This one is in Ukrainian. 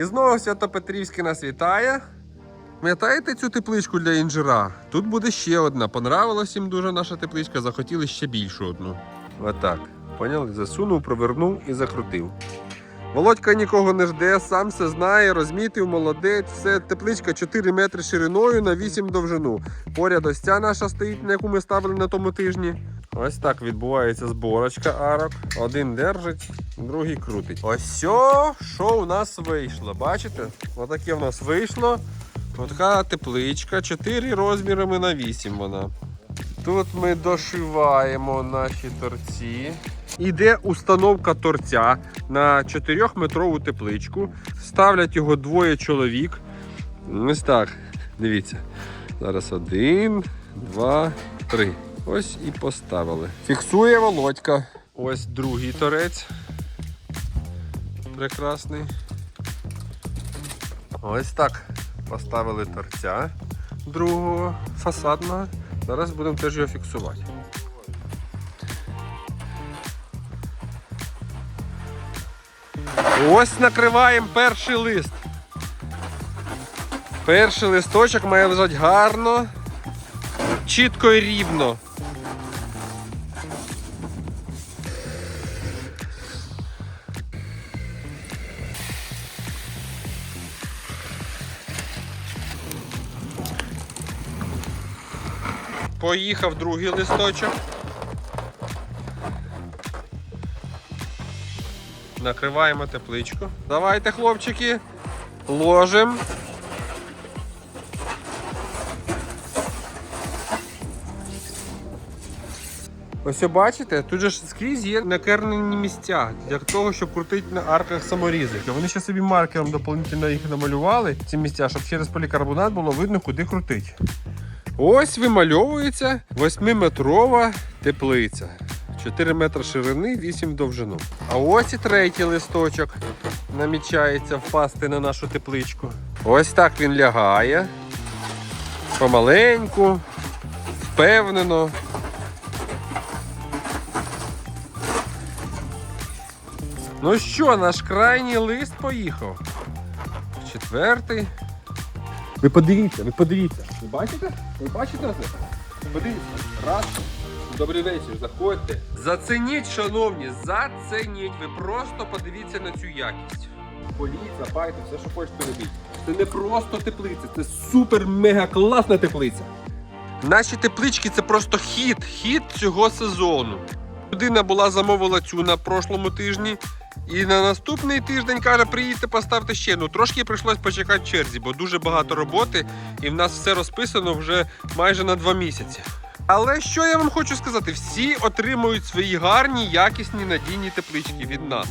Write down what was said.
І знову Свято-Петрівське нас вітає. Пам'ятаєте цю тепличку для інжира? Тут буде ще одна. Понравилась їм дуже наша тепличка, захотіли ще більшу одну. Отак. Поняли? Засунув, провернув і закрутив. Володька нікого не жде, сам все знає, розмітив, молодець, все, тепличка 4 метри шириною на 8 довжину. Поряд ось ця наша стоїть, на яку ми ставили на тому тижні. Ось так відбувається зборочка арок. Один держить, другий крутить. Ось все, що у нас вийшло. Бачите? Отаке в нас вийшло. Отака тепличка, 4 розмірами на 8 вона. Тут ми дошиваємо наші торці. Іде установка торця на 4-метрову тепличку. Ставлять його двоє чоловік. Ось так. Дивіться. Зараз один, два, три. Ось і поставили. Фіксує володька. Ось другий торець. Прекрасний. Ось так. Поставили торця другого фасадного. Зараз будемо теж його фіксувати. Ось накриваємо перший лист. Перший листочок має лежати гарно, чітко і рівно. Поїхав другий листочок. Накриваємо тепличку. Давайте, хлопчики, ложимо. Ось бачите, тут же скрізь є накернені місця для того, щоб крутити на арках саморізи. Вони ще собі маркером дополнительно їх намалювали, ці місця, щоб через полікарбонат було видно, куди крутити. Ось вимальовується 8-метрова теплиця. 4 метри ширини, 8 довжину. А ось і третій листочок намічається впасти на нашу тепличку. Ось так він лягає. Помаленьку, впевнено. Ну що, наш крайній лист поїхав. Четвертий. Ви подивіться, ви подивіться. Ви бачите? Ви бачите це? Подивіться. Раз. Добрий вечір, заходьте. Зацініть, шановні, зацініть. Ви просто подивіться на цю якість. Політь, запайте, все, що хочете робіть. Це не просто теплиця, це супер-мега класна теплиця. Наші теплички це просто хід, хід цього сезону. Людина була замовила цю на прошлому тижні. І на наступний тиждень каже, приїдьте, поставте ще. Ну трошки прийшлось почекати черзі, бо дуже багато роботи, і в нас все розписано вже майже на два місяці. Але що я вам хочу сказати? Всі отримують свої гарні, якісні, надійні теплички від нас.